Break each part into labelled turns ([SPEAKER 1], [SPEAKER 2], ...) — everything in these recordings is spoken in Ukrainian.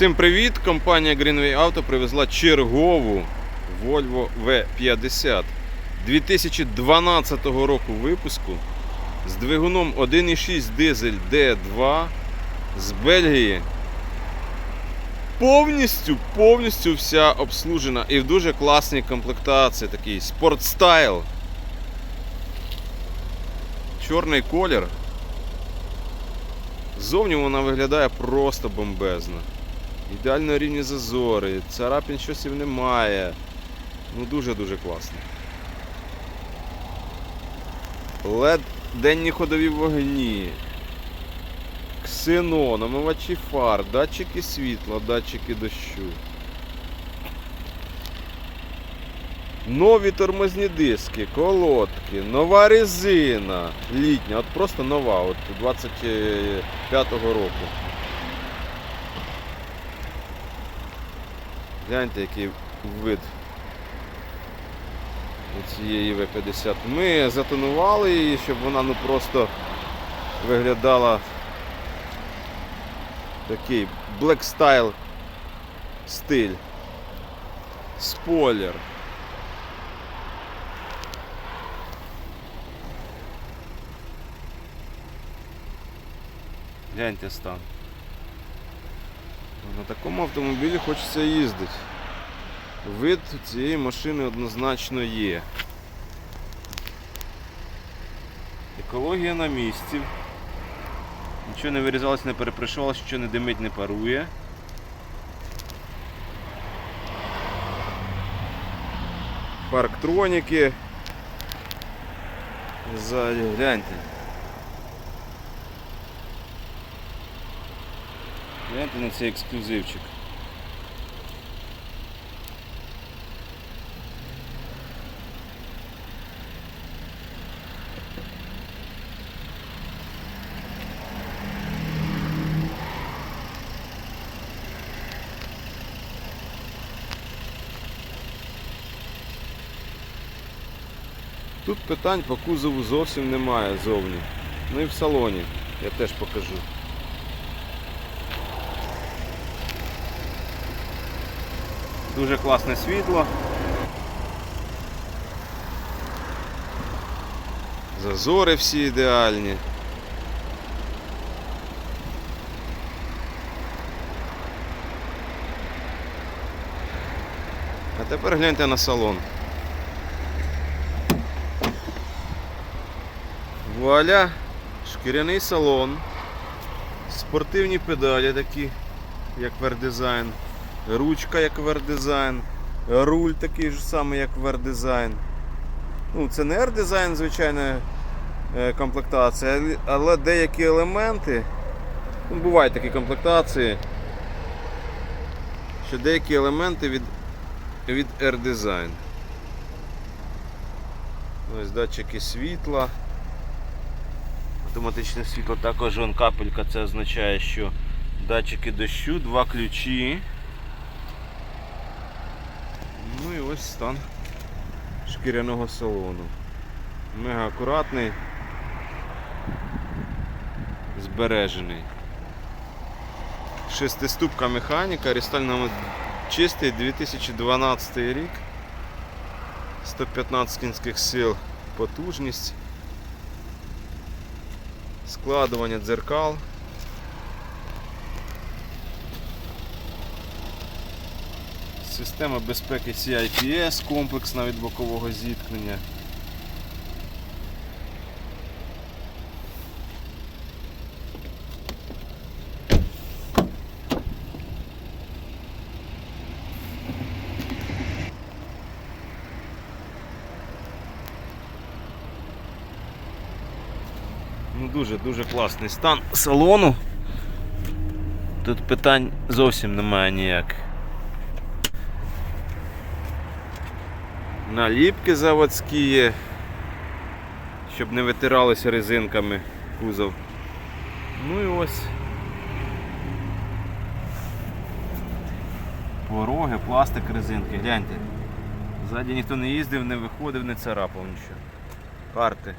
[SPEAKER 1] Всім привіт! Компанія Greenway Auto привезла чергову Volvo V50 2012 року випуску з двигуном 1.6 дизель D2 з Бельгії. Повністю, повністю вся обслужена і в дуже класній комплектації, такий спортстайл. Чорний колір. Ззовні вона виглядає просто бомбезно. Ідеально рівні зазори, царапін щось немає. Ну дуже-дуже класно. LED денні ходові вогні. Ксенон, омивачі фар, датчики світла, датчики дощу. Нові тормозні диски, колодки, нова резина. Літня, от просто нова, от 25-го року. Гляньте, який вид цієї В-50. Ми затонували її, щоб вона ну просто виглядала такий Style стиль. Спойлер. Гляньте стан. На такому автомобілі хочеться їздити. Вид цієї машини однозначно є. Екологія на місці. Нічого не вирізалось, не перепришувалось, що не димить, не парує. Парктроніки. Ззаді, гляньте. Гляньте на цей ексклюзивчик. Тут питань по кузову зовсім немає зовні. Ну і в салоні я теж покажу. Дуже класне світло. Зазори всі ідеальні. А тепер гляньте на салон. Вуаля, шкіряний салон, спортивні педалі такі, як вердизайн, ручка як вердизайн, руль такий ж самий, як вердизайн. Ну, це не R-дизайн, звичайно, е, комплектація, але- деякі елементи, ну, бувають такі комплектації, що деякі елементи від, від R-Design. Ось датчики світла. Автоматичне світло також капелька, це означає, що датчики дощу, два ключі. Ну і ось стан шкіряного салону. Мега акуратний, збережений. Шестиступка механіка, рестально чистий 2012 рік. 115 кінських сил потужність складування дзеркал. Система безпеки CIPS, комплексна від бокового зіткнення. Ну Дуже-дуже класний стан салону. Тут питань зовсім немає ніяких. Наліпки заводські є, щоб не витиралися резинками кузов. Ну і ось. Пороги, пластик, резинки, гляньте. Ззаді ніхто не їздив, не виходив, не царапав нічого. Карти.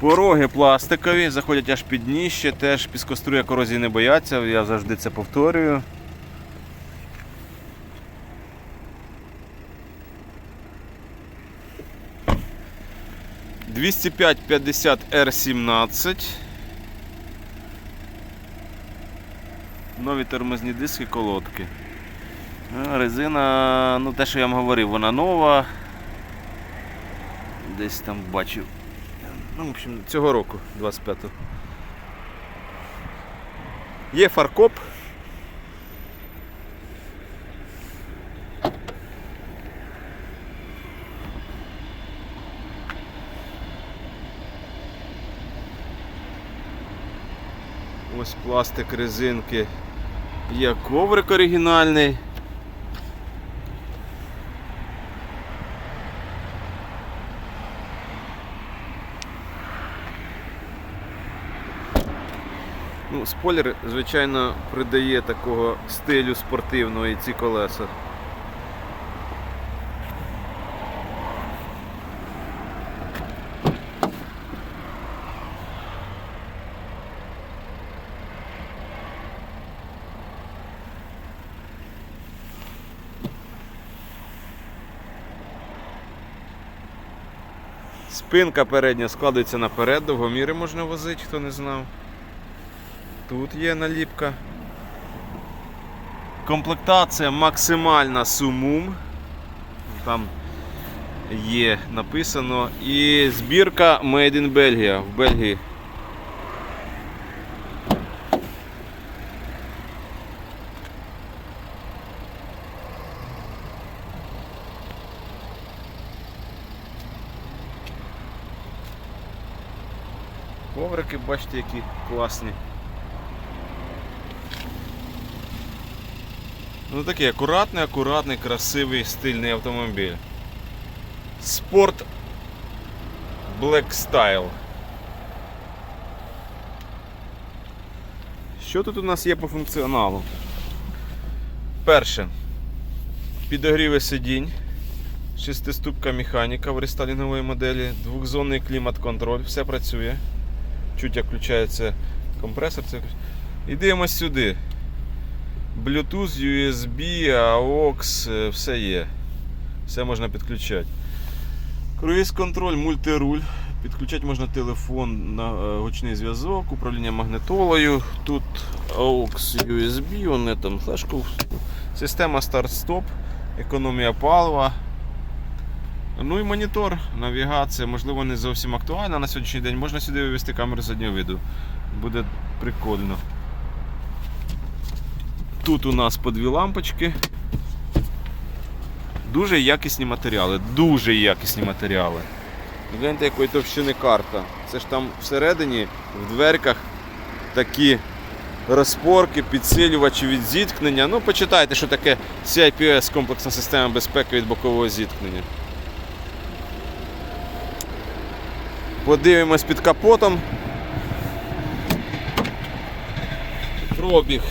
[SPEAKER 1] Пороги пластикові, заходять аж під дніще, теж піскоструя корозії не бояться, я завжди це повторюю. Двісті п'ять 50 R17. Нові тормозні диски, колодки. Резина, ну те, що я вам говорив, вона нова. Десь там бачив. Ну, в общем, цього року, 25-го. Є фаркоп. Ось пластик резинки. Є коврик оригінальний. Ну, спойлер, звичайно, придає такого стилю спортивного і ці колеса. Спинка передня складається наперед, довгоміри можна возити, хто не знав. Тут є наліпка. Комплектація максимальна сумум. Там є написано. І збірка Made in Belgia в Бельгії. Бачите, які класні. Ну такий акуратний, акуратний, красивий, стильний автомобіль. Спорт Black Style. Що тут у нас є по функціоналу? Перше. Підогріви сидінь. Шестиступка механіка в рестайлінгової моделі, двохзонний клімат-контроль, все працює. Чуть як включається компресор. Це... І дивимось сюди. Bluetooth, USB, AUX, е, все є. Все можна підключати. Круїз контроль, мультируль. Підключати можна телефон на е, гучний зв'язок, управління магнитолою. Тут AUX, USB, вони там флешку. Система старт-стоп, економія палива. Ну і монітор, навігація, можливо, не зовсім актуальна на сьогоднішній день. Можна сюди вивести камеру заднього виду. Буде прикольно. Тут у нас по дві лампочки. Дуже якісні матеріали, дуже якісні матеріали. Гляньте, якої товщини карта. Це ж там всередині, в дверках такі розпорки, підсилювачі від зіткнення. Ну, почитайте, що таке CIPS комплексна система безпеки від бокового зіткнення. Подивимось під капотом. Пробіг.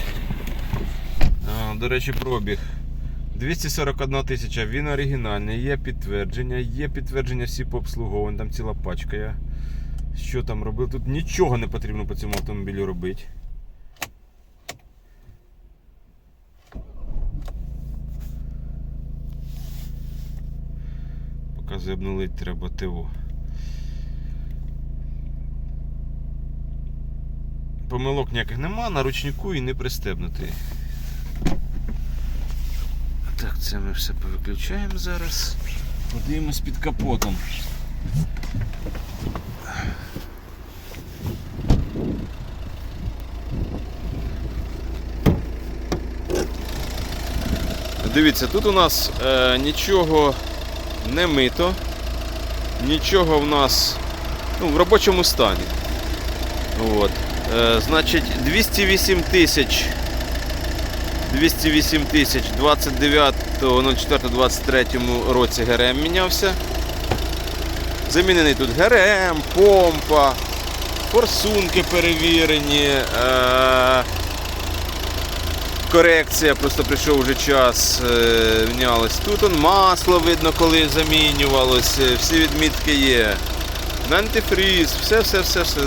[SPEAKER 1] До речі, пробіг. 241 тисяча, він оригінальний, є підтвердження, є підтвердження всі по обслуговуванню, там ціла пачка. Я що там робив? Тут нічого не потрібно по цьому автомобілю робити. Показує обнулити треба ТО. Помилок ніяких нема, на ручнику і не пристебнутий. Так, це ми все повиключаємо зараз. Подивимось під капотом. Дивіться, тут у нас е, нічого не мито, нічого в нас ну, в робочому стані. От. Е, значить, 208 тисяч 208 тисяч 29.04.23 році ГРМ мінявся. Замінений тут ГРМ, помпа, форсунки перевірені. Е- корекція, просто прийшов вже час, е- мінялось. Тут он масло видно, коли замінювалось, всі відмітки є. Антифріз, все, все,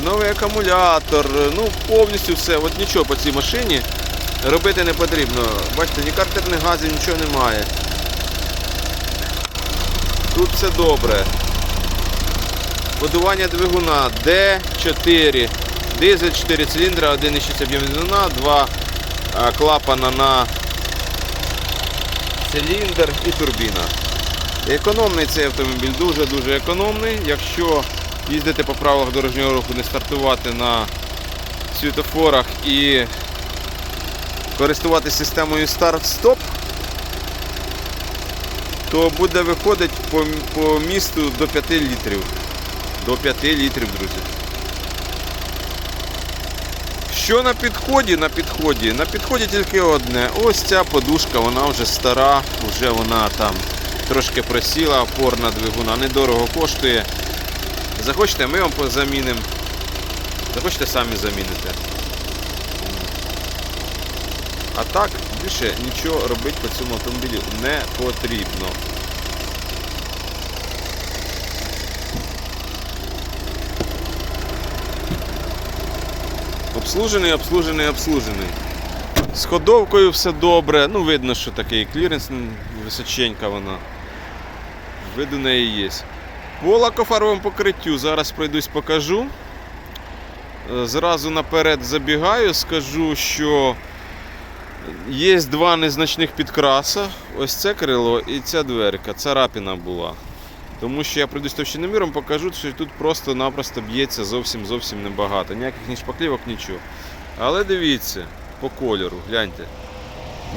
[SPEAKER 1] новий акумулятор, ну повністю все. От нічого по цій машині робити не потрібно. Бачите, ні картерних газів, нічого немає. Тут все добре. Будування двигуна D4. Дизель 4 циліндра, 1,6 об'єм двигуна, 2 а, клапана на циліндр і турбіна. Економний цей автомобіль, дуже-дуже економний. Якщо їздити по правилах дорожнього руху, не стартувати на світофорах і користуватися системою старт-стоп, то буде виходити по, по місту до 5 літрів. До 5 літрів, друзі. Що на підході? На підході. На підході тільки одне. Ось ця подушка, вона вже стара, вже вона там трошки просіла, опорна двигуна, недорого коштує. Захочете, ми вам замінимо. Захочете, самі заміните. А так, більше нічого робити по цьому автомобілю не потрібно. Обслужений, обслужений, обслужений. З ходовкою все добре. Ну, видно, що такий кліренс височенька вона. Вид у неї є. По лакофарбовому покриттю зараз пройдусь покажу. Е, Зразу наперед забігаю, скажу, що є два незначних підкраса. Ось це крило і ця дверка. Царапіна була. Тому що я прийдусь товщиноміром, покажу, що тут просто-напросто б'ється зовсім зовсім небагато. Ніяких ні шпаклівок, нічого. Але дивіться, по кольору, гляньте.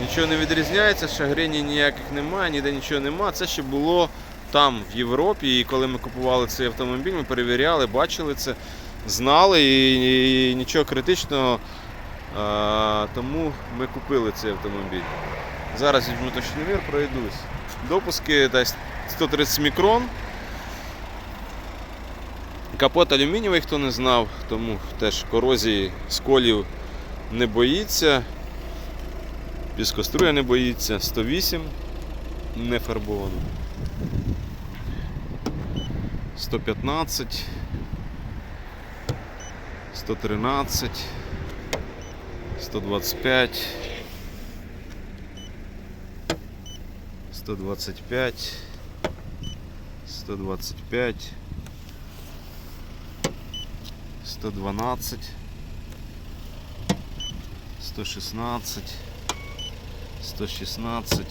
[SPEAKER 1] Нічого не відрізняється, шагрені ніяких немає, ніде нічого немає. Це ще було там, в Європі. І коли ми купували цей автомобіль, ми перевіряли, бачили це, знали і, і нічого критичного. А, тому ми купили цей автомобіль. Зараз візьму товщиномір, пройдусь. Допуски десь 130 мікрон. Капот алюмінієвий, хто не знав, тому теж корозії сколів не боїться. Піскоструя не боїться. 108 не фарбовано. 115, 113, 125, 125, 125, 112, 116, 116,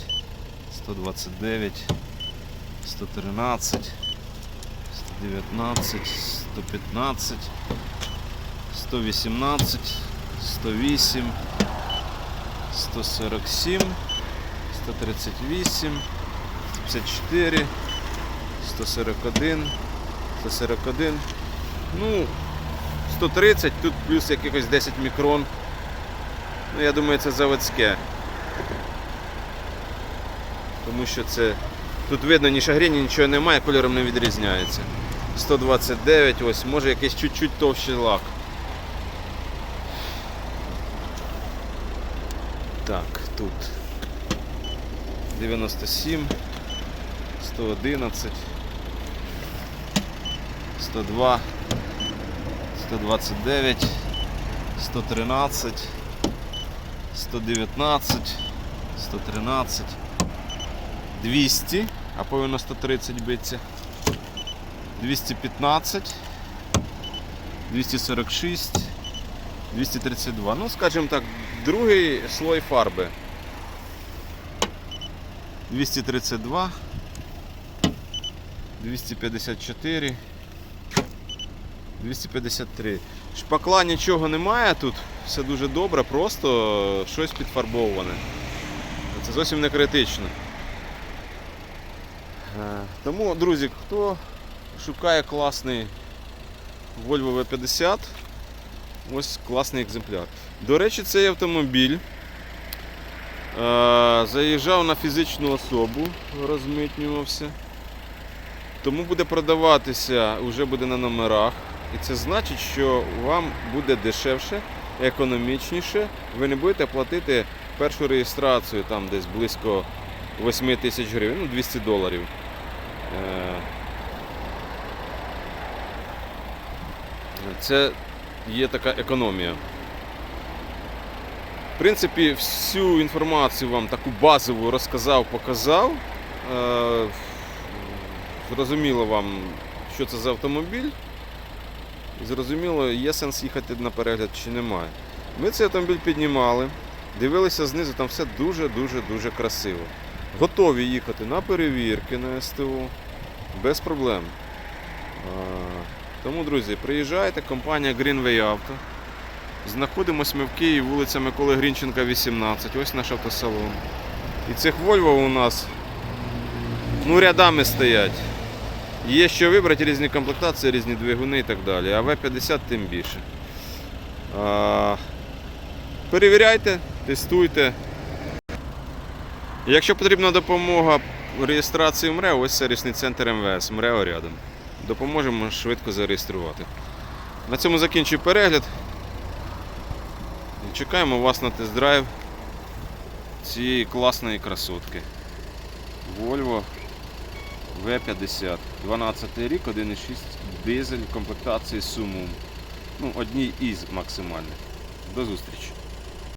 [SPEAKER 1] 129, 113, 119, 115, 118, 108, 147, 138, 154, 141, 141. Ну, 130, тут плюс якихось 10 мікрон. Ну, я думаю, це заводське. Тому що це. Тут видно ні шагрені, нічого немає, кольором не відрізняється. 129, ось, може якийсь чуть-чуть товщий лак. Так, тут 97, 111, 102, 129, 113, 119, 113, 200, а повинно 130 биться. 215, 246, 232. Ну, скажімо так, другий слой фарби. 232, 254, 253. Шпакла нічого немає тут, все дуже добре, просто щось підфарбоване. Це зовсім не критично. Е, Тому, друзі, хто шукає класний Volvo V50, ось класний екземпляр. До речі, цей автомобіль е, заїжджав на фізичну особу, розмитнювався. Тому буде продаватися, вже буде на номерах. І це значить, що вам буде дешевше, економічніше. Ви не будете платити першу реєстрацію там десь близько 8 тисяч гривень, ну 200 доларів. Це є така економія. В принципі, всю інформацію вам таку базову розказав, показав. Е, Зрозуміло вам, що це за автомобіль. Зрозуміло, є сенс їхати на перегляд чи немає. Ми цей автомобіль піднімали, дивилися знизу, там все дуже-дуже дуже красиво. Готові їхати на перевірки на СТО без проблем. Тому, друзі, приїжджайте, компанія Greenway Auto. Знаходимося ми в Києві, вулиця Миколи Грінченка, 18. Ось наш автосалон. І цих Volvo у нас ну, рядами стоять. Є що вибрати, різні комплектації, різні двигуни і так далі. А В50 тим більше. А, перевіряйте, тестуйте. Якщо потрібна допомога реєстрації МРЕО, ось сервісний центр МВС, МРЕО рядом. Допоможемо швидко зареєструвати. На цьому закінчую перегляд. Чекаємо вас на тест-драйв цієї класної красотки. Volvo V50. 12 рік, 1,6 дизель комплектації Sumum. Ну, одній із максимальних. До зустрічі.